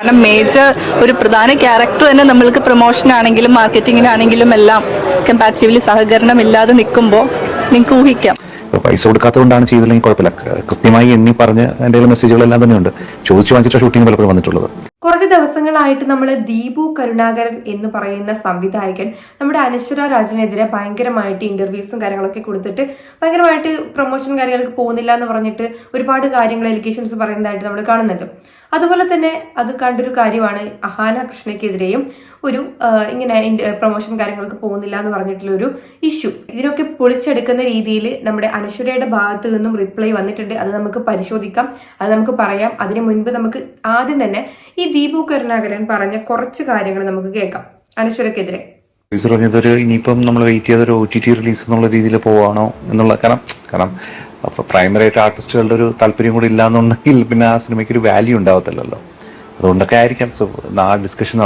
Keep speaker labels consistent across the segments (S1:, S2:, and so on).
S1: കാരണം മേജർ ഒരു പ്രധാന ക്യാരക്ടർ തന്നെ നമ്മൾക്ക് പ്രൊമോഷൻ ആണെങ്കിലും മാർക്കറ്റിങ്ങിനാണെങ്കിലും എല്ലാം കമ്പാരിറ്റീവ്ലി സഹകരണം ഇല്ലാതെ നിൽക്കുമ്പോൾ നിങ്ങൾക്ക് ഊഹിക്കാം.
S2: പൈസ കൊടുക്കാത്തതുകൊണ്ടാണ് ചെയ്തില്ലെങ്കിൽ കുഴപ്പമില്ല. കൃത്യമായി എണ്ണി പറഞ്ഞ് എന്തെങ്കിലും മെസ്സേജുകളെല്ലാം തന്നെയുണ്ട്. ചോദിച്ചു വാങ്ങിച്ചിട്ട് ഷൂട്ടിംഗ് പലപ്പോഴും വന്നിട്ടുള്ളത്.
S3: കുറച്ച് ദിവസങ്ങളായിട്ട് നമ്മൾ ദീപു കരുണാകരൻ എന്ന് പറയുന്ന സംവിധായകൻ നമ്മുടെ അനശ്വര രാജനെതിരെ ഭയങ്കരമായിട്ട് ഇന്റർവ്യൂസും കാര്യങ്ങളൊക്കെ കൊടുത്തിട്ട് ഭയങ്കരമായിട്ട് പ്രൊമോഷൻ കാര്യങ്ങൾക്ക് പോകുന്നില്ല എന്ന് പറഞ്ഞിട്ട് ഒരുപാട് കാര്യങ്ങൾ എലിഗേഷൻസ് പറയുന്നതായിട്ട് നമ്മൾ കാണുന്നുണ്ട്. അതുപോലെ തന്നെ അത് കണ്ടൊരു കാര്യമാണ് അഹാന കൃഷ്ണയ്ക്കെതിരെയും ഒരു ഇങ്ങനെ പ്രൊമോഷൻ കാര്യങ്ങൾക്ക് പോകുന്നില്ല എന്ന് പറഞ്ഞിട്ടുള്ള ഒരു ഇഷ്യൂ ഇതിനൊക്കെ പൊളിച്ചെടുക്കുന്ന രീതിയിൽ നമ്മുടെ അനശ്വരയുടെ ഭാഗത്ത് നിന്നും റിപ്ലൈ വന്നിട്ടുണ്ട്. അത് നമുക്ക് പരിശോധിക്കാം. അത് നമുക്ക് പറയാം. അതിനു മുൻപ് നമുക്ക് ആദ്യം തന്നെ ഈ ദീപു കരുണാകരൻ പറഞ്ഞ കുറച്ച് കാര്യങ്ങൾ നമുക്ക് കേൾക്കാം. അനശ്വരക്കെതിരെ.
S2: പറഞ്ഞതൊരു ഇനിയിപ്പം നമ്മൾ വെയിറ്റ് ചെയ്തൊരു ഒ ടി ടി റിലീസ് എന്നുള്ള രീതിയിൽ പോവാണോ എന്നുള്ള കാരണം കാരണം പ്രൈമറി ആയിട്ട് ആർട്ടിസ്റ്റുകളുടെ ഒരു താല്പര്യം കൂടി ഇല്ലാന്നുണ്ടെങ്കിൽ പിന്നെ ആ സിനിമയ്ക്ക് ഒരു വാല്യൂ ഉണ്ടാവത്തില്ലല്ലോ. അതുകൊണ്ടൊക്കെ ആയിരിക്കാം. സോ ആ ഡിസ്കഷൻ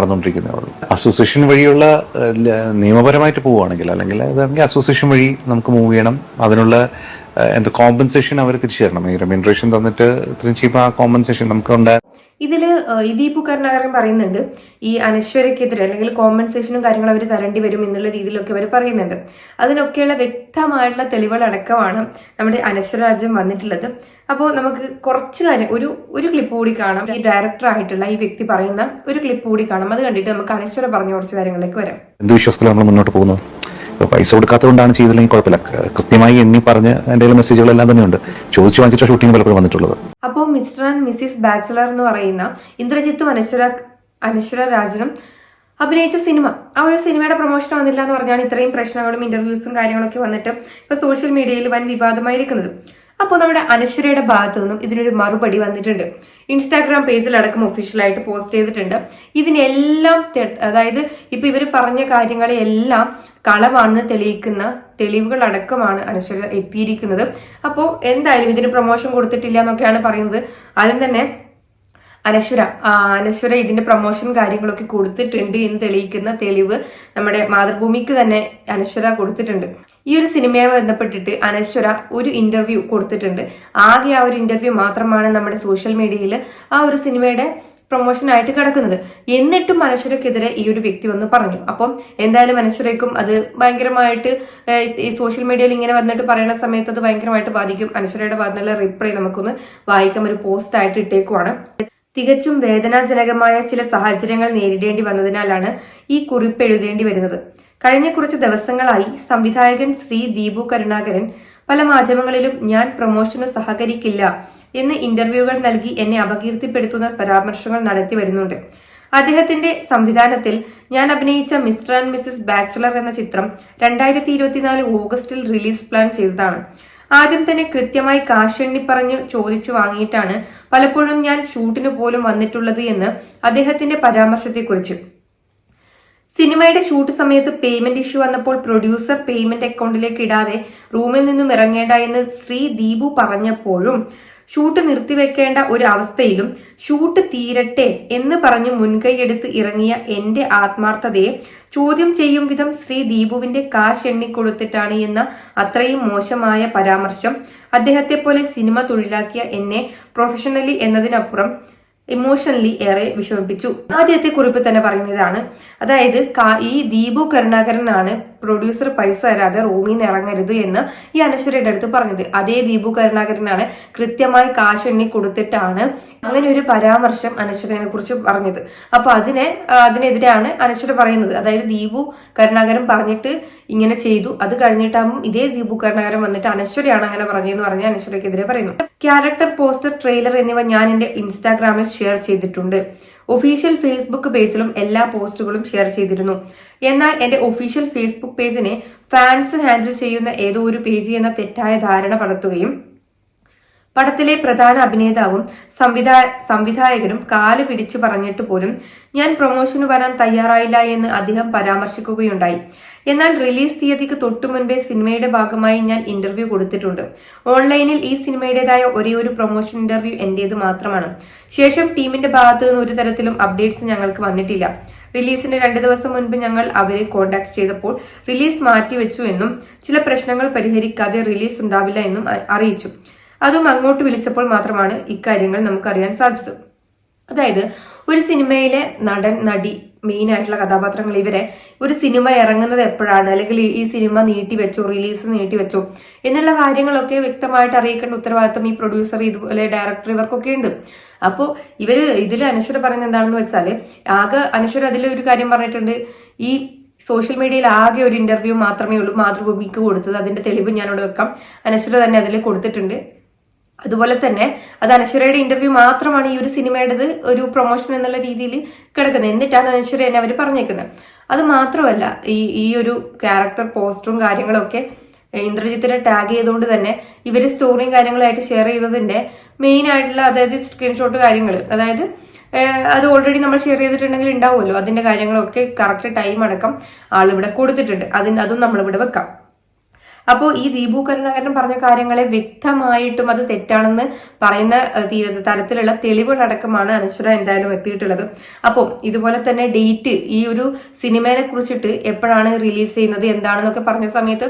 S2: ഉള്ളൂ. അസോസിയേഷൻ വഴിയുള്ള നിയമപരമായിട്ട് പോവുകയാണെങ്കിൽ അല്ലെങ്കിൽ അതാണെങ്കിൽ അസോസിയേഷൻ വഴി നമുക്ക് മൂവ് ചെയ്യണം. അതിനുള്ള എന്ത് കോമ്പൻസേഷൻ അവർ തിരിച്ചു തരണം? ഈ റെമ്യൂണറേഷൻ തന്നിട്ട് ഇത്രയും ചെയ്യുമ്പോൾ ആ കോമ്പൻസേഷൻ നമുക്ക് ഉണ്ടായ
S3: ഈ ദീപു കരുണാകരൻ പറയുന്നുണ്ട് ഈ അനശ്വരക്കെതിരെ അല്ലെങ്കിൽ കോമ്പൻസേഷനും കാര്യങ്ങളും അവർ തരേണ്ടി വരും എന്നുള്ള രീതിയിലൊക്കെ അവർ പറയുന്നുണ്ട്. അതിനൊക്കെയുള്ള വ്യക്തമായിട്ടുള്ള തെളിവുകളടക്കമാണ് നമ്മുടെ അനശ്വര രാജ്യം വന്നിട്ടുള്ളത്. അപ്പോൾ നമുക്ക് കുറച്ച് കാര്യം ഒരു ഒരു ക്ലിപ്പ് കൂടി കാണാം. ഈ ഡയറക്ടർ ആയിട്ടുള്ള ഈ വ്യക്തി പറയുന്ന ഒരു ക്ലിപ്പ് കൂടി കാണാം. അത് കണ്ടിട്ട് നമുക്ക് അനശ്വര പറഞ്ഞ കുറച്ച് കാര്യങ്ങളിലേക്ക് വരാം.
S2: എന്ത് വിശ്വാസത്തിലാണ് നമ്മൾ മുന്നോട്ട് പോകുന്നത്? ഇപ്പൊ പൈസ കൊടുക്കാത്തതുകൊണ്ടാണ് ചെയ്തില്ലെങ്കിൽ കുഴപ്പമില്ല. കൃത്യമായി എണ്ണി പറഞ്ഞ് എന്റെ മെസ്സേജുകളെല്ലാം തന്നെയുണ്ട്. ചോദിച്ചു വാങ്ങിച്ചിട്ട് ഷൂട്ടിംഗ് പലപ്പോഴും വന്നിട്ടുള്ളത്.
S3: അപ്പോൾ മിസ്റ്റർ ആൻഡ് മിസ്സിസ് ബാച്ചിലർ എന്ന് പറയുന്ന ഇന്ദ്രജിത്തും അനശ്വര അനശ്വര രാജനും അഭിനയിച്ച സിനിമ. ആ ഒരു സിനിമയുടെ പ്രൊമോഷൻ വന്നില്ല എന്ന് പറഞ്ഞാണ് ഇത്രയും പ്രശ്നങ്ങളും ഇന്റർവ്യൂസും കാര്യങ്ങളൊക്കെ വന്നിട്ട് ഇപ്പൊ സോഷ്യൽ മീഡിയയിൽ വൻ വിവാദമായിരിക്കുന്നത്. അപ്പോൾ നമ്മുടെ അനശ്വരയുടെ ഭാഗത്തു നിന്നും ഇതിനൊരു മറുപടി വന്നിട്ടുണ്ട്. ഇൻസ്റ്റാഗ്രാം പേജിലടക്കം ഒഫീഷ്യലായിട്ട് പോസ്റ്റ് ചെയ്തിട്ടുണ്ട്. ഇതിനെല്ലാം അതായത് ഇപ്പൊ ഇവർ പറഞ്ഞ കാര്യങ്ങളെല്ലാം കളവാണെന്ന് തെളിയിക്കുന്ന തെളിവുകൾ അടക്കമാണ് അനശ്വര എത്തിയിരിക്കുന്നത്. അപ്പോൾ എന്തായാലും ഇതിന് പ്രൊമോഷൻ കൊടുത്തിട്ടില്ല എന്നൊക്കെയാണ് പറയുന്നത്. ആദ്യം തന്നെ അനശ്വര അനശ്വര ഇതിന്റെ പ്രൊമോഷൻ കാര്യങ്ങളൊക്കെ കൊടുത്തിട്ടുണ്ട് എന്ന് തെളിയിക്കുന്ന തെളിവ് നമ്മുടെ മാതൃഭൂമിക്ക് തന്നെ അനശ്വര കൊടുത്തിട്ടുണ്ട്. ഈ ഒരു സിനിമയെ ബന്ധപ്പെട്ടിട്ട് അനശ്വര ഒരു ഇന്റർവ്യൂ കൊടുത്തിട്ടുണ്ട്. ആകെ ആ ഒരു ഇന്റർവ്യൂ മാത്രമാണ് നമ്മുടെ സോഷ്യൽ മീഡിയയിൽ ആ ഒരു സിനിമയുടെ പ്രൊമോഷനായിട്ട് കിടക്കുന്നത്. എന്നിട്ടും അനശ്വരക്കെതിരെ ഈ ഒരു വ്യക്തി വന്ന് പറഞ്ഞു. അപ്പം എന്തായാലും അനശ്വരയ്ക്കും അത് ഭയങ്കരമായിട്ട് ഈ സോഷ്യൽ മീഡിയയിൽ ഇങ്ങനെ വന്നിട്ട് പറയുന്ന സമയത്ത് അത് ഭയങ്കരമായിട്ട് ബാധിക്കും. അനശ്വരയുടെ ഭാഗത്തുള്ള റിപ്ലൈ നമുക്കൊന്ന് വായിക്കാം ഒരു പോസ്റ്റ് ആയിട്ട് ഇട്ടേക്കുവാണ്. തികച്ചും വേദനാജനകമായ ചില സാഹചര്യങ്ങൾ നേരിടേണ്ടി വന്നതിനാലാണ് ഈ കുറിപ്പ് എഴുതേണ്ടി വരുന്നത്. കഴിഞ്ഞ കുറച്ച് ദിവസങ്ങളായി സംവിധായകൻ ശ്രീ ദീപു കരുണാകരൻ പല മാധ്യമങ്ങളിലും ഞാൻ പ്രൊമോഷന് സഹകരിക്കില്ല എന്ന് ഇന്റർവ്യൂകൾ നൽകി എന്നെ അപകീർത്തിപ്പെടുത്തുന്ന പരാമർശങ്ങൾ നടത്തി വരുന്നുണ്ട്. അദ്ദേഹത്തിന്റെ സംവിധാനത്തിൽ ഞാൻ അഭിനയിച്ച മിസ്റ്റർ ആൻഡ് മിസ്സിസ് ബാച്ചലർ എന്ന ചിത്രം രണ്ടായിരത്തി ഇരുപത്തിനാല് ഓഗസ്റ്റിൽ റിലീസ് പ്ലാൻ ചെയ്തതാണ്. ആദ്യം തന്നെ കൃത്യമായി കാശെണ്ണി പറഞ്ഞു ചോദിച്ചു വാങ്ങിയിട്ടാണ് പലപ്പോഴും ഞാൻ ഷൂട്ടിന് പോലും വന്നിട്ടുള്ളത് എന്ന് അദ്ദേഹത്തിന്റെ പരാമർശത്തെക്കുറിച്ച്. സിനിമയുടെ ഷൂട്ട് സമയത്ത് പേയ്മെന്റ് ഇഷ്യൂ വന്നപ്പോൾ പ്രൊഡ്യൂസർ പേയ്മെന്റ് അക്കൗണ്ടിലേക്ക് ഇടാതെ റൂമിൽ നിന്നും ഇറങ്ങേണ്ട എന്ന് ശ്രീ ദീപു പറഞ്ഞപ്പോഴും ഷൂട്ട് നിർത്തിവെക്കേണ്ട ഒരു അവസ്ഥയിലും ഷൂട്ട് തീരട്ടെ എന്ന് പറഞ്ഞ് മുൻകൈയെടുത്ത് ഇറങ്ങിയ എന്റെ ആത്മാർത്ഥതയെ ചോദ്യം ചെയ്യും വിധം ശ്രീ ദീപുവിന്റെ കാശ് എണ്ണിക്കൊടുത്തിട്ടാണ് എന്ന അത്രയും മോശമായ പരാമർശം അദ്ദേഹത്തെ പോലെ സിനിമ തൊഴിലാക്കിയ എന്നെ പ്രൊഫഷണലി എന്നതിനപ്പുറം ഇമോഷണലി ഏറെ വിഷമിപ്പിച്ചു. ആദ്യത്തെ കുറിപ്പ് തന്നെ പറയുന്നതാണ്. അതായത് ഈ ദീപു കരുണാകരനാണ് പ്രൊഡ്യൂസർ പൈസ തരാതെ റൂമിൽ നിന്ന് ഇറങ്ങരുത് എന്ന് ഈ അനശ്വരയുടെ അടുത്ത് പറഞ്ഞത്. അതേ ദീപു കരുണാകരനാണ് കൃത്യമായി കാശ് എണ്ണി കൊടുത്തിട്ടാണ് അങ്ങനെ ഒരു പരാമർശം അനശ്വരനെ കുറിച്ച് പറഞ്ഞത്. അപ്പൊ അതിനെ അതിനെതിരെയാണ് അനശ്വര പറയുന്നത്. അതായത് ദീപു കരുണാകരൻ പറഞ്ഞിട്ട് ഇങ്ങനെ ചെയ്തു. അത് കഴിഞ്ഞിട്ടാകും ഇതേ ദീപു കരുണാകരൻ വന്നിട്ട് അനശ്വരയാണ് അങ്ങനെ പറഞ്ഞതെന്ന് പറഞ്ഞ് അനശ്വരക്കെതിരെ പറയുന്നു. ക്യാരക്ടർ പോസ്റ്റർ ട്രെയിലർ എന്നിവ ഞാൻ എന്റെ ഇൻസ്റ്റാഗ്രാമിൽ ഷെയർ ചെയ്തിട്ടുണ്ട്. ഒഫീഷ്യൽ ഫേസ്ബുക്ക് പേജിലും എല്ലാ പോസ്റ്റുകളും ഷെയർ ചെയ്തിരുന്നു. എന്നാൽ എന്റെ ഒഫീഷ്യൽ ഫേസ്ബുക്ക് പേജിനെ ഫാൻസ് ഹാൻഡിൽ ചെയ്യുന്ന ഏതോ ഒരു പേജ് എന്ന തെറ്റായ ധാരണ പടത്തുകയും പടത്തിലെ പ്രധാന അഭിനേതാവും സംവിധാ സംവിധായകനും കാൽ പിടിച്ചു പറഞ്ഞിട്ട് പോലും ഞാൻ പ്രൊമോഷന് വരാൻ തയ്യാറായില്ല എന്ന് അദ്ദേഹം പരാമർശിക്കുകയുണ്ടായി. എന്നാൽ റിലീസ് തീയതിക്ക് തൊട്ടു മുൻപേ സിനിമയുടെ ഭാഗമായി ഞാൻ ഇന്റർവ്യൂ കൊടുത്തിട്ടുണ്ട്. ഓൺലൈനിൽ ഈ സിനിമയുടേതായ ഒരേ ഒരു പ്രൊമോഷൻ ഇന്റർവ്യൂ എന്റേത് മാത്രമാണ്. ശേഷം ടീമിന്റെ ഭാഗത്തു നിന്ന് ഒരു തരത്തിലും അപ്ഡേറ്റ്സ് ഞങ്ങൾക്ക് വന്നിട്ടില്ല. റിലീസിന് രണ്ട് ദിവസം മുൻപ് ഞങ്ങൾ അവരെ കോൺടാക്ട് ചെയ്തപ്പോൾ റിലീസ് മാറ്റിവെച്ചു എന്നും ചില പ്രശ്നങ്ങൾ പരിഹരിക്കാതെ റിലീസ് ഉണ്ടാവില്ല എന്നും അറിയിച്ചു. അതും അങ്ങോട്ട് വിളിച്ചപ്പോൾ മാത്രമാണ് ഇക്കാര്യങ്ങൾ നമുക്കറിയാൻ സാധിച്ചത്. അതായത് ഒരു സിനിമയിലെ നടൻ നടി മെയിൻ ആയിട്ടുള്ള കഥാപാത്രങ്ങൾ ഇവരെ ഒരു സിനിമ ഇറങ്ങുന്നത് എപ്പോഴാണ്? അല്ലെങ്കിൽ ഈ- സിനിമ നീട്ടി വെച്ചോ റിലീസ് നീട്ടി വെച്ചോ? എന്നുള്ള കാര്യങ്ങളൊക്കെ വ്യക്തമായിട്ട് അറിയിക്കേണ്ട ഉത്തരവാദിത്തം ഈ പ്രൊഡ്യൂസർ ഇതുപോലെ ഡയറക്ടർ ഇവർക്കൊക്കെ ഉണ്ട്. അപ്പോൾ ഇവർ ഇതിൽ അനശ്വര പറയുന്നത് എന്താണെന്ന് വെച്ചാൽ ആകെ അനശ്വര അതിൽ ഒരു കാര്യം പറഞ്ഞിട്ടുണ്ട്. ഈ സോഷ്യൽ മീഡിയയിൽ ആകെ ഒരു ഇന്റർവ്യൂ മാത്രമേ ഉള്ളൂ മാതൃഭൂമിക്ക് കൊടുത്തത്. അതിന്റെ തെളിവ് ഞാനിവിടെ വെക്കാം. അനശ്വര തന്നെ അതിൽ കൊടുത്തിട്ടുണ്ട്. അതുപോലെ തന്നെ അത് അനശ്വരയുടെ ഇന്റർവ്യൂ മാത്രമാണ് ഈ ഒരു സിനിമയുടേത് ഒരു പ്രൊമോഷൻ എന്നുള്ള രീതിയിൽ കിടക്കുന്നത്. എന്നിട്ടാണ് അനശ്വര എന്നെ അവർ പറഞ്ഞേക്കുന്നത്. അത് മാത്രമല്ല ഈ ഈ ഒരു ക്യാരക്ടർ പോസ്റ്ററും കാര്യങ്ങളൊക്കെ ഇന്ദ്രജിത്തിനെ ടാഗ് ചെയ്തുകൊണ്ട് തന്നെ ഇവർ സ്റ്റോറിയും കാര്യങ്ങളായിട്ട് ഷെയർ ചെയ്തതിന്റെ മെയിൻ ആയിട്ടുള്ള അതായത് സ്ക്രീൻഷോട്ട് കാര്യങ്ങൾ അതായത് അത് ഓൾറെഡി നമ്മൾ ഷെയർ ചെയ്തിട്ടുണ്ടെങ്കിൽ ഉണ്ടാവുമല്ലോ. അതിന്റെ കാര്യങ്ങളൊക്കെ കറക്റ്റ് ടൈം അടക്കം ആളിവിടെ കൊടുത്തിട്ടുണ്ട്. അതിന് അതും നമ്മളിവിടെ വെക്കാം. അപ്പോൾ ഈ ദീപു കരുണാകരൻ പറഞ്ഞ കാര്യങ്ങളെ വ്യക്തമായിട്ടും അത് തെറ്റാണെന്ന് പറയുന്ന തരത്തിലുള്ള തെളിവുകളടക്കമാണ് അനശ്വര എന്തായാലും എത്തിയിട്ടുള്ളത്. അപ്പോൾ ഇതുപോലെ തന്നെ ഡേറ്റ് ഈ ഒരു സിനിമയെ കുറിച്ചിട്ട് എപ്പോഴാണ് റിലീസ് ചെയ്യുന്നത് എന്താണെന്നൊക്കെ പറഞ്ഞ സമയത്ത്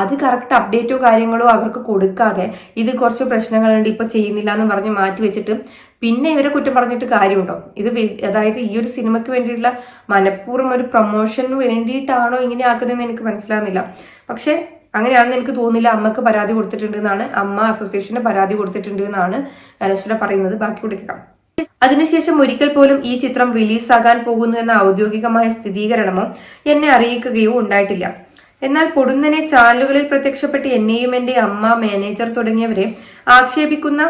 S3: അത് കറക്റ്റ് അപ്ഡേറ്റോ കാര്യങ്ങളോ അവർക്ക് കൊടുക്കാതെ ഇത് കുറച്ച് പ്രശ്നങ്ങളുണ്ട് ഇപ്പൊ ചെയ്യുന്നില്ല എന്ന് പറഞ്ഞ് മാറ്റി വെച്ചിട്ട് പിന്നെ ഇവരെ കുറ്റം പറഞ്ഞിട്ട് കാര്യമുണ്ടോ? ഇത് അതായത് ഈ ഒരു സിനിമയ്ക്ക് വേണ്ടിയിട്ടുള്ള മനഃപൂർവം ഒരു പ്രൊമോഷന് വേണ്ടിയിട്ടാണോ ഇങ്ങനെ ആക്കുന്നതെന്ന് എനിക്ക് മനസ്സിലാകുന്നില്ല. പക്ഷെ അങ്ങനെയാണെന്ന് എനിക്ക് തോന്നുന്നില്ല. അമ്മയ്ക്ക് പരാതി കൊടുത്തിട്ടുണ്ട് എന്നാണ് അമ്മ അസോസിയേഷന് പരാതി കൊടുത്തിട്ടുണ്ട് എന്നാണ് അനശ്വര പറയുന്നത്. ബാക്കി കൊടുക്കാം അതിനുശേഷം ഒരിക്കൽ പോലും ഈ ചിത്രം റിലീസാകാൻ പോകുന്നു എന്ന ഔദ്യോഗികമായ സ്ഥിരീകരണമോ എന്നെ അറിയിക്കുകയോ ഉണ്ടായിട്ടില്ല. എന്നാൽ പൊടുന്നനെ ചാനലുകളിൽ പ്രത്യക്ഷപ്പെട്ട് എന്നെയും എന്റെ അമ്മ മാനേജർ തുടങ്ങിയവരെ ആക്ഷേപിക്കുന്ന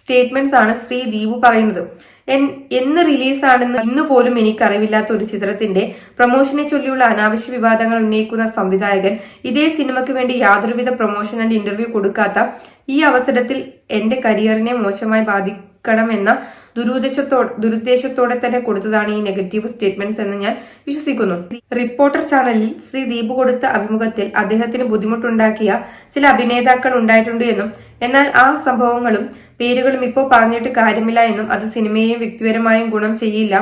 S3: സ്റ്റേറ്റ്മെന്റ്സ് ആണ് ശ്രീ ദീപു പറയുന്നത്. എന്ന് റിലീസാണെന്ന് ഇന്ന് പോലും എനിക്കറിവില്ലാത്ത ഒരു ചിത്രത്തിന്റെ പ്രൊമോഷനെ ചൊല്ലിയുള്ള അനാവശ്യ വിവാദങ്ങൾ ഉന്നയിക്കുന്ന സംവിധായകൻ ഇതേ സിനിമയ്ക്ക് വേണ്ടി യാതൊരുവിധ പ്രൊമോഷൻ ആൻഡ് ഇന്റർവ്യൂ കൊടുക്കാത്ത ഈ അവസരത്തിൽ എന്റെ കരിയറിനെ മോശമായി ബാധിക്കണമെന്ന ദുരുദ്ദേശത്തോടെ ദുരുദ്ദേശത്തോടെ തന്നെ കൊടുത്തതാണ് ഈ നെഗറ്റീവ് സ്റ്റേറ്റ്മെന്റ്സ് എന്ന് ഞാൻ വിശ്വസിക്കുന്നു. റിപ്പോർട്ടർ ചാനലിൽ ശ്രീ ദീപ് കൊടുത്ത അഭിമുഖത്തിൽ അദ്ദേഹത്തിന് ബുദ്ധിമുട്ടുണ്ടാക്കിയ ചില അഭിനേതാക്കൾ ഉണ്ടായിട്ടുണ്ട് എന്നും എന്നാൽ ആ സംഭവങ്ങളും പേരുകളും ഇപ്പോൾ പറഞ്ഞിട്ട് കാര്യമില്ല എന്നും അത് സിനിമയെയും വ്യക്തിപരമായും ഗുണം ചെയ്യില്ല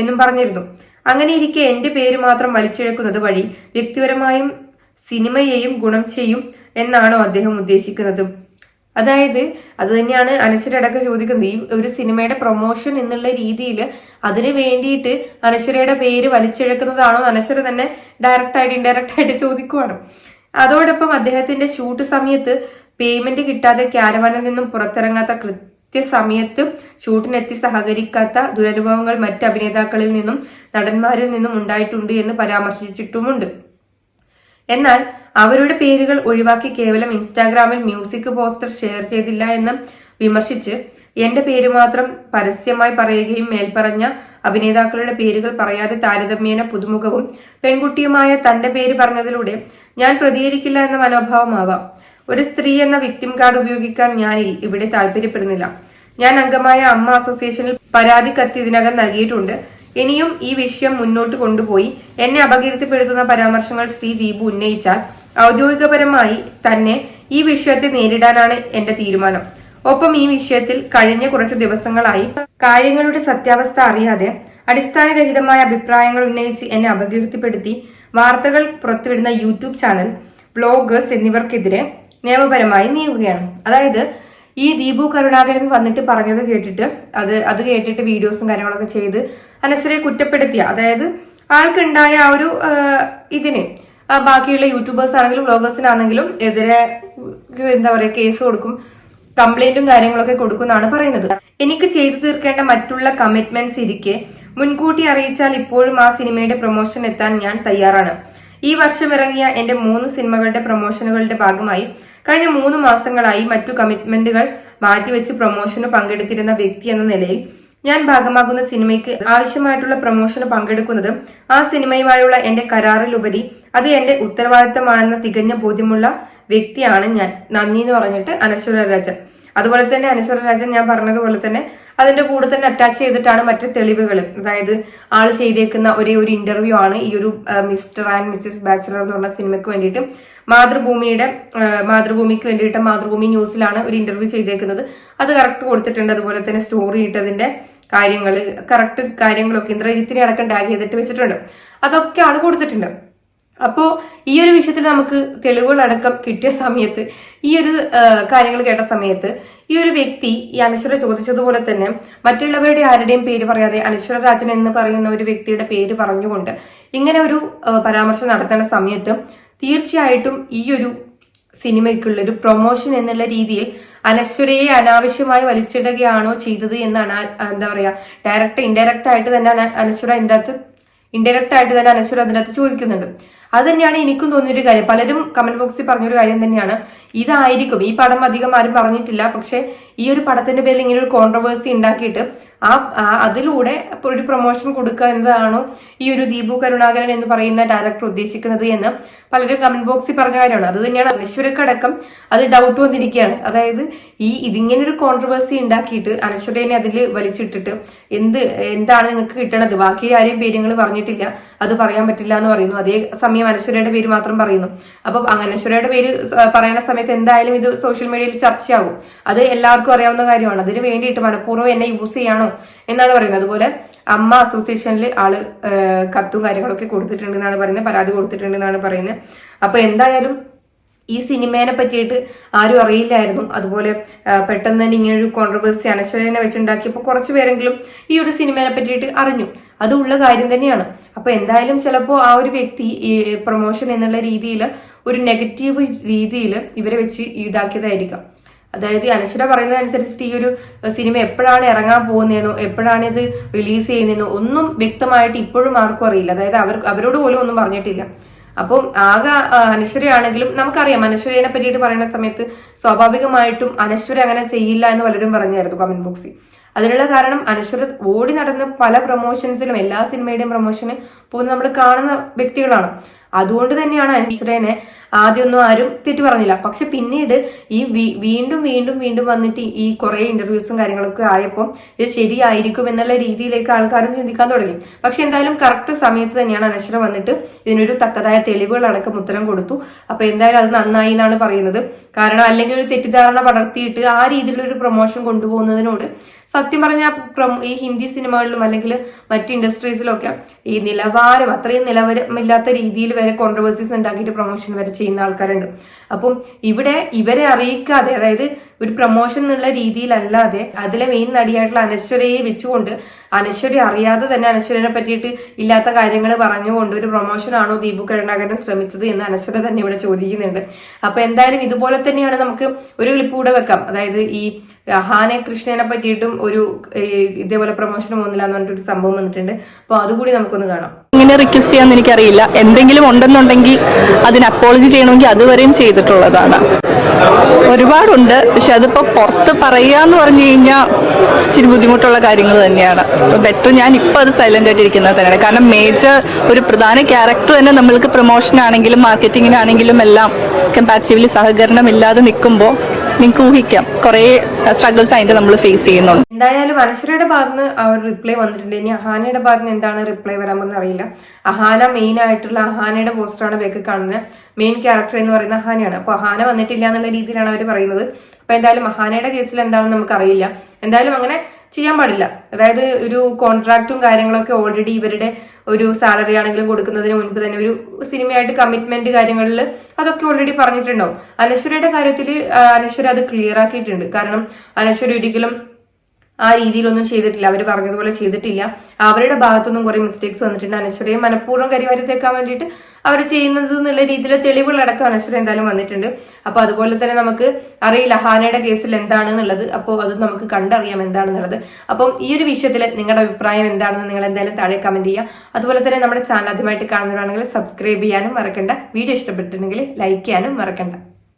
S3: എന്നും പറഞ്ഞിരുന്നു. അങ്ങനെ ഇരിക്കെ എന്റെ പേര് മാത്രം വലിച്ചിഴക്കുന്നത് വഴി വ്യക്തിപരമായും സിനിമയെയും ഗുണം ചെയ്യും എന്നാണോ അദ്ദേഹം ഉദ്ദേശിക്കുന്നത്? അതായത് അത് തന്നെയാണ് അനശ്വരടക്കം ചോദിക്കുന്നത്. ഈ ഒരു സിനിമയുടെ പ്രൊമോഷൻ എന്നുള്ള രീതിയിൽ അതിന് വേണ്ടിയിട്ട് അനശ്വരയുടെ പേര് വലിച്ചിഴക്കുന്നതാണോ? അനശ്വര തന്നെ ഡയറക്റ്റ് ആയിട്ട് ഇൻഡയറക്റ്റ് ചോദിക്കുവാണ്. അതോടൊപ്പം അദ്ദേഹത്തിന്റെ ഷൂട്ട് സമയത്ത് പേയ്മെന്റ് കിട്ടാതെ ക്യാരവാനിൽ നിന്നും പുറത്തിറങ്ങാത്ത കൃത്യസമയത്ത് ഷൂട്ടിനെത്തി സഹകരിക്കാത്ത ദുരനുഭവങ്ങൾ മറ്റ് അഭിനേതാക്കളിൽ നിന്നും നടന്മാരിൽ നിന്നും ഉണ്ടായിട്ടുണ്ട് എന്ന് പരാമർശിച്ചിട്ടുമുണ്ട്. എന്നാൽ അവരുടെ പേരുകൾ ഒഴിവാക്കി കേവലം ഇൻസ്റ്റാഗ്രാമിൽ മ്യൂസിക് പോസ്റ്റർ ഷെയർ ചെയ്തില്ല എന്ന് വിമർശിച്ച് എന്റെ പേര് മാത്രം പരസ്യമായി പറയുകയും മേൽപ്പറഞ്ഞ അഭിനേതാക്കളുടെ പേരുകൾ പറയാതെ താരതമ്യേന പുതുമുഖവും പെൺകുട്ടിയുമായ തന്റെ പേര് പറഞ്ഞതിലൂടെ ഞാൻ പ്രതികരിക്കില്ല എന്ന മനോഭാവമാവാം. ഒരു സ്ത്രീ എന്ന വിക്ടിം കാർഡ് ഉപയോഗിക്കാൻ ഞാൻ ഇവിടെ താല്പര്യപ്പെടുന്നില്ല. ഞാൻ അംഗമായ അമ്മ അസോസിയേഷനിൽ പരാതി കത്ത് ഇതിനകം നൽകിയിട്ടുണ്ട്. ഇനിയും ഈ വിഷയം മുന്നോട്ട് കൊണ്ടുപോയി എന്നെ അപകീർത്തിപ്പെടുത്തുന്ന പരാമർശങ്ങൾ ശ്രീ ദീപു ഉന്നയിച്ചാൽ ഔദ്യോഗികപരമായി തന്നെ ഈ വിഷയത്തെ നേരിടാനാണ് എന്റെ തീരുമാനം. ഒപ്പം ഈ വിഷയത്തിൽ കഴിഞ്ഞ കുറച്ച് ദിവസങ്ങളായി കാര്യങ്ങളുടെ സത്യാവസ്ഥ അറിയാതെ അടിസ്ഥാനരഹിതമായ അഭിപ്രായങ്ങൾ ഉന്നയിച്ച് എന്നെ അപകീർത്തിപ്പെടുത്തി വാർത്തകൾ പുറത്തുവിടുന്ന യൂട്യൂബ് ചാനൽ ബ്ലോഗേഴ്സ് എന്നിവർക്കെതിരെ നിയമപരമായി നീങ്ങുകയാണ്. അതായത് ഈ ദീപു കരുണാകരൻ വന്നിട്ട് പറഞ്ഞത് കേട്ടിട്ട് അത് അത് കേട്ടിട്ട് വീഡിയോസും കാര്യങ്ങളൊക്കെ ചെയ്ത് അനശ്വരയെ കുറ്റപ്പെടുത്തിയ അതായത് ആൾക്കുണ്ടായ ആ ഒരു ഇതിന് ബാക്കിയുള്ള യൂട്യൂബേഴ്സ് ആണെങ്കിലും വ്ളോഗേഴ്സിനാണെങ്കിലും എതിരെ എന്താ പറയുക കേസ് കൊടുക്കും കംപ്ലൈന്റും കാര്യങ്ങളൊക്കെ കൊടുക്കുമെന്നാണ് പറയുന്നത്. എനിക്ക് ചെയ്തു തീർക്കേണ്ട മറ്റുള്ള കമ്മിറ്റ്മെന്റ്സ് ഇരിക്കെ മുൻകൂട്ടി അറിയിച്ചാൽ ഇപ്പോഴും ആ സിനിമയുടെ പ്രൊമോഷൻ എത്താൻ ഞാൻ തയ്യാറാണ്. ഈ വർഷം ഇറങ്ങിയ എന്റെ മൂന്ന് സിനിമകളുടെ പ്രൊമോഷനുകളുടെ ഭാഗമായി കഴിഞ്ഞ മൂന്ന് മാസങ്ങളായി മറ്റു കമ്മിറ്റ്മെന്റുകൾ മാറ്റിവെച്ച് പ്രൊമോഷന് പങ്കെടുത്തിരുന്ന വ്യക്തി എന്ന നിലയിൽ ഞാൻ ഭാഗമാകുന്ന സിനിമയ്ക്ക് ആവശ്യമായിട്ടുള്ള പ്രൊമോഷന് പങ്കെടുക്കുന്നതും ആ സിനിമയുമായുള്ള എന്റെ കരാറിലുപരി അത് എന്റെ ഉത്തരവാദിത്തമാണെന്ന തികഞ്ഞ ബോധ്യമുള്ള വ്യക്തിയാണ് ഞാൻ. നന്ദി എന്ന് പറഞ്ഞിട്ട് അനശ്വര രാജൻ. അതുപോലെ തന്നെ അനശ്വര രാജൻ ഞാൻ പറഞ്ഞതുപോലെ തന്നെ അതിന്റെ കൂടെ തന്നെ അറ്റാച്ച് ചെയ്തിട്ടാണ് മറ്റ് തെളിവുകൾ അതായത് ആൾ ചെയ്തേക്കുന്ന ഒരേ ഒരു ഇന്റർവ്യൂ ആണ് ഈ ഒരു മിസ്റ്റർ ആൻഡ് മിസ്സിസ് ബാച്ചിലർ എന്ന് പറഞ്ഞ സിനിമയ്ക്ക് വേണ്ടിയിട്ട്. മാതൃഭൂമിയുടെ മാതൃഭൂമിക്ക് വേണ്ടിയിട്ട് മാതൃഭൂമി ന്യൂസിലാണ് ഒരു ഇന്റർവ്യൂ ചെയ്തേക്കുന്നത്. അത് കറക്റ്റ് കൊടുത്തിട്ടുണ്ട്. അതുപോലെ തന്നെ സ്റ്റോറി ഇട്ടതിന്റെ കാര്യങ്ങൾ കറക്റ്റ് കാര്യങ്ങളൊക്കെ ഇന്ദ്രജിത്തിനെ അടക്കം ടാഗ് ചെയ്തിട്ട് വെച്ചിട്ടുണ്ട്. അതൊക്കെ ആൾ കൊടുത്തിട്ടുണ്ട്. അപ്പോ ഈ ഒരു വിഷയത്തിൽ നമുക്ക് തെളിവുകളടക്കം കിട്ടിയ സമയത്ത് ഈ ഒരു കാര്യങ്ങൾ കേട്ട സമയത്ത് ഈ ഒരു വ്യക്തി ഈ അനശ്വര ചോദിച്ചതുപോലെ തന്നെ മറ്റുള്ളവരുടെ ആരുടെയും പേര് പറയാതെ അനശ്വര രാജൻ എന്ന് പറയുന്ന ഒരു വ്യക്തിയുടെ പേര് പറഞ്ഞുകൊണ്ട് ഇങ്ങനെ ഒരു പരാമർശം നടത്തുന്ന സമയത്ത് തീർച്ചയായിട്ടും ഈ ഒരു സിനിമയ്ക്കുള്ള ഒരു പ്രൊമോഷൻ എന്നുള്ള രീതിയിൽ അനശ്വരയെ അനാവശ്യമായി വലിച്ചിടുകയാണോ ചെയ്തത് എന്നാണ് ആ- എന്താ പറയാ ഡയറക്റ്റ് ഇൻഡയറക്റ്റ് ആയിട്ട് തന്നെ അനശ്വര അതിന്റെ അകത്ത് ഇൻഡയറക്റ്റ് ആയിട്ട് തന്നെ അനശ്വര അതിന്റെ അകത്ത് ചോദിക്കുന്നുണ്ട്. അത് തന്നെയാണ് എനിക്കും തോന്നിയൊരു കാര്യം. പലരും കമന്റ് ബോക്സിൽ പറഞ്ഞൊരു കാര്യം തന്നെയാണ്. ഇതായിരിക്കും. ഈ പടം അധികം ആരും പറഞ്ഞിട്ടില്ല. പക്ഷെ ഈ ഒരു പടത്തിന്റെ പേരിൽ ഇങ്ങനെ ഒരു കോൺട്രവേഴ്സി ഉണ്ടാക്കിയിട്ട് ആ അതിലൂടെ ഒരു പ്രൊമോഷൻ കൊടുക്കുക എന്നതാണോ ഈ ഒരു ദീപു കരുണാകരൻ എന്ന് പറയുന്ന ഡയറക്ടർ ഉദ്ദേശിക്കുന്നത് എന്ന് പലരും കമന്റ് ബോക്സിൽ പറഞ്ഞ കാര്യമാണ്. അത് തന്നെയാണ് അനശ്വരക്കടക്കം. അത് ഡൗട്ട് വന്നിരിക്കുകയാണ്. അതായത് ഈ ഇതിങ്ങനെ ഒരു കോൺട്രവേഴ്സി ഉണ്ടാക്കിയിട്ട് അനശ്വരനെ അതിൽ വലിച്ചിട്ടിട്ട് എന്ത് എന്താണ് നിങ്ങൾക്ക് കിട്ടണത്? ബാക്കി ആരെയും പേര് പറഞ്ഞിട്ടില്ല. അത് പറയാൻ പറ്റില്ല എന്ന് പറയുന്നു. അതേ സമയം അനശ്വരയുടെ പേര് മാത്രം പറയുന്നു. അപ്പൊ അനശ്വരയുടെ പേര് പറയുന്ന സമയത്ത് എന്തായാലും ഇത് സോഷ്യൽ മീഡിയയിൽ ചർച്ചയാവും അത് എല്ലാവർക്കും അറിയാവുന്ന കാര്യമാണ്. അതിന് വേണ്ടിയിട്ട് മനഃപൂർവം എന്നെ യൂസ് ചെയ്യാണോ? എന്നാണ് പറയുന്നത്. അതുപോലെ അമ്മ അസോസിയേഷനിൽ ആൾ കത്തും കാര്യങ്ങളൊക്കെ കൊടുത്തിട്ടുണ്ട് എന്നാണ് പറയുന്നത്. പരാതി കൊടുത്തിട്ടുണ്ട് എന്നാണ് പറയുന്നത്. അപ്പൊ എന്തായാലും ഈ സിനിമേനെ പറ്റിയിട്ട് ആരും അറിയില്ലായിരുന്നു. അതുപോലെ പെട്ടെന്ന് തന്നെ ഇങ്ങനെ ഒരു കോൺട്രവേഴ്സി അനശ്വരനെ വെച്ചുണ്ടാക്കിയപ്പോൾ കുറച്ച് പേരെങ്കിലും ഈ ഒരു സിനിമേനെ പറ്റിയിട്ട് അറിഞ്ഞു. അതുള്ള കാര്യം തന്നെയാണ്. അപ്പൊ എന്തായാലും ചിലപ്പോൾ ആ ഒരു വ്യക്തി ഈ പ്രൊമോഷൻ എന്നുള്ള രീതിയിൽ ഒരു നെഗറ്റീവ് രീതിയിൽ ഇവരെ വെച്ച് ഇതാക്കിയതായിരിക്കാം. അതായത് അനശ്വര പറയുന്നതനുസരിച്ചിട്ട് ഈ ഒരു സിനിമ എപ്പോഴാണ് ഇറങ്ങാൻ പോകുന്നതെന്നോ എപ്പോഴാണ് ഇത് റിലീസ് ചെയ്യുന്നതെന്നോ ഒന്നും വ്യക്തമായിട്ട് ഇപ്പോഴും ആർക്കും അറിയില്ല. അതായത് അവർ അവരോട് പോലും ഒന്നും പറഞ്ഞിട്ടില്ല. അപ്പം ആകെ അനശ്വരയാണെങ്കിലും നമുക്കറിയാം അനശ്വരയെ പറ്റിയിട്ട് പറയുന്ന സമയത്ത് സ്വാഭാവികമായിട്ടും അനശ്വര അങ്ങനെ ചെയ്യില്ല എന്ന് പലരും പറഞ്ഞായിരുന്നു കമന്റ് ബോക്സിൽ അതിനുള്ള കാരണം അനശ്വര ഓടി നടന്ന പല പ്രൊമോഷൻസിലും എല്ലാ സിനിമയുടെയും പ്രൊമോഷന് പോകുന്ന നമ്മൾ കാണുന്ന വ്യക്തികളാണ്. അതുകൊണ്ട് തന്നെയാണ് അനശ്വരനെ ആദ്യമൊന്നും ആരും തെറ്റു പറഞ്ഞില്ല. പക്ഷെ പിന്നീട് ഈ വീണ്ടും വീണ്ടും വീണ്ടും വന്നിട്ട് ഈ കുറെ ഇന്റർവ്യൂസും കാര്യങ്ങളൊക്കെ ആയപ്പോൾ ഇത് ശരിയായിരിക്കും എന്നുള്ള രീതിയിലേക്ക് ആൾക്കാരും ചിന്തിക്കാൻ തുടങ്ങി. പക്ഷെ എന്തായാലും കറക്റ്റ് സമയത്ത് തന്നെയാണ് അനശ്വര വന്നിട്ട് ഇതിനൊരു തക്കതായ തെളിവുകൾ അടക്കം ഉത്തരം കൊടുത്തു. അപ്പൊ എന്തായാലും അത് നന്നായി എന്നാണ് പറയുന്നത്. കാരണം അല്ലെങ്കിൽ ഒരു തെറ്റിദ്ധാരണ പടർത്തിയിട്ട് ആ രീതിയിലൊരു പ്രൊമോഷൻ കൊണ്ടുപോകുന്നതിനോട് സത്യം പറഞ്ഞാൽ ഈ ഹിന്ദി സിനിമകളിലും അല്ലെങ്കിൽ മറ്റ് ഇൻഡസ്ട്രീസിലൊക്കെ ഈ നിലവാരം അത്രയും നിലവാരമില്ലാത്ത രീതിയിൽ വരെ കോൺട്രവേഴ്സീസ് ഉണ്ടാക്കിയിട്ട് പ്രൊമോഷൻ വരെ ചെയ്യുന്ന ആൾക്കാരുണ്ട്. അപ്പം ഇവിടെ ഇവരെ അറിയിക്കാതെ അതായത് ഒരു പ്രൊമോഷൻ എന്നുള്ള രീതിയിലല്ലാതെ അതിലെ മെയിൻ നടിയായിട്ടുള്ള അനശ്വരയെ വെച്ചുകൊണ്ട് അനശ്വര അറിയാതെ തന്നെ അനശ്വരനെ പറ്റിയിട്ട് ഇല്ലാത്ത കാര്യങ്ങൾ പറഞ്ഞുകൊണ്ട് ഒരു പ്രൊമോഷൻ ആണോ ദീപു കരുണാകരൻ ശ്രമിച്ചത് എന്ന് അനശ്വര തന്നെ ഇവിടെ ചോദിക്കുന്നുണ്ട്. അപ്പൊ എന്തായാലും ഇതുപോലെ തന്നെയാണ് നമുക്ക് ഒരു ക്ലിപ്പ് കൂടെ വെക്കാം. അതായത് ഈ ഹാനെ കൃഷ്ണനെ പറ്റിയിട്ടും ഒരു ഇതേപോലെ പ്രൊമോഷൻ പോകുന്നില്ല എന്ന് പറഞ്ഞിട്ട് ഒരു സംഭവം വന്നിട്ടുണ്ട്. അപ്പൊ അതുകൂടി നമുക്കൊന്ന് കാണാം.
S1: ഇങ്ങനെ റിക്വസ്റ്റ് ചെയ്യാന്ന് എനിക്കറിയില്ല. എന്തെങ്കിലും ഉണ്ടെന്നുണ്ടെങ്കിൽ അതിന് അപ്പോളജി ചെയ്യണമെങ്കിൽ അതുവരെയും ചെയ്തിട്ടുള്ളതാണ്. ഒരുപാടുണ്ട്. പക്ഷെ അതിപ്പോ പുറത്ത് പറയാന്ന് പറഞ്ഞു കഴിഞ്ഞാൽ ഇച്ചിരി ബുദ്ധിമുട്ടുള്ള കാര്യങ്ങൾ തന്നെയാണ്. ബെറ്റർ ഞാൻ ഇപ്പൊ അത് സൈലന്റ് ആയിട്ട് ഇരിക്കുന്നത് തന്നെയാണ്. കാരണം മേജർ ഒരു പ്രധാന ക്യാരക്ടർ തന്നെ നമ്മൾക്ക് പ്രൊമോഷൻ ആണെങ്കിലും മാർക്കറ്റിങ്ങിനാണെങ്കിലും എല്ലാം കമ്പാരിറ്റീവ്ലി സഹകരണം ഇല്ലാതെ നിൽക്കുമ്പോൾ നിങ്ങൾക്ക് ഊഹിക്കാം. കുറേ സ്ട്രഗിൾസ് അതിന്റെ നമ്മൾ ഫേസ് ചെയ്യുന്നുണ്ട്.
S3: എന്തായാലും അനശ്വരയുടെ ഭാഗത്ത് അവർ റിപ്ലൈ വന്നിട്ടുണ്ട്. ഇനി അഹാനയുടെ ഭാഗത്ത് എന്താണ് റിപ്ലൈ വരാൻ പോകുന്ന അറിയില്ല. അഹാന മെയിൻ ആയിട്ടുള്ള അഹാനയുടെ പോസ്റ്ററാണ് ബേക്ക് കാണുന്നത്. മെയിൻ ക്യാരക്ടർ എന്ന് പറയുന്ന അഹാനയാണ്. അപ്പൊ അഹാന വന്നിട്ടില്ല എന്നുള്ള രീതിയിലാണ് അവർ പറയുന്നത്. അപ്പൊ എന്തായാലും അഹാനയുടെ കേസിൽ എന്താണെന്ന് നമുക്ക് അറിയില്ല എന്തായാലും അങ്ങനെ ചെയ്യാൻ പാടില്ല. അതായത് ഒരു കോൺട്രാക്റ്റും കാര്യങ്ങളൊക്കെ ഓൾറെഡി ഇവരുടെ ഒരു സാലറി ആണെങ്കിലും കൊടുക്കുന്നതിന് മുൻപ് തന്നെ ഒരു സിനിമയായിട്ട് കമ്മിറ്റ്മെന്റ് കാര്യങ്ങളിൽ അതൊക്കെ ഓൾറെഡി പറഞ്ഞിട്ടുണ്ടാവും. അനശ്വരയുടെ കാര്യത്തിൽ അനശ്വര അത് ക്ലിയർ ആക്കിയിട്ടുണ്ട്. കാരണം അനശ്വര ഒരിക്കലും ആ രീതിയിലൊന്നും ചെയ്തിട്ടില്ല. അവർ പറഞ്ഞതുപോലെ ചെയ്തിട്ടില്ല. അവരുടെ ഭാഗത്തുനിന്നും കുറെ മിസ്റ്റേക്സ് വന്നിട്ടുണ്ട്. അനശ്വരയെ മനഃപൂർവം കരിവാരിത്തേക്കാൻ വേണ്ടിയിട്ട് അവർ ചെയ്യുന്നത് എന്നുള്ള രീതിയിൽ തെളിവുകളടക്കം അനശ്വര എന്തായാലും വന്നിട്ടുണ്ട്. അപ്പൊ അതുപോലെ തന്നെ നമുക്ക് അറിയില്ല ഹാനയുടെ കേസിൽ എന്താണെന്നുള്ളത് അപ്പോൾ അത് നമുക്ക് കണ്ടറിയാം എന്താണെന്നുള്ളത്. അപ്പം ഈ ഒരു വിഷയത്തിൽ നിങ്ങളുടെ അഭിപ്രായം എന്താണെന്ന് നിങ്ങൾ എന്തായാലും താഴെ കമന്റ് ചെയ്യുക. അതുപോലെ തന്നെ നമ്മുടെ ചാനൽ ആദ്യമായിട്ട് കാണുന്നവരാണെങ്കിൽ സബ്സ്ക്രൈബ് ചെയ്യാനും മറക്കണ്ട. വീഡിയോ ഇഷ്ടപ്പെട്ടിട്ടുണ്ടെങ്കിൽ ലൈക്ക് ചെയ്യാനും മറക്കണ്ട.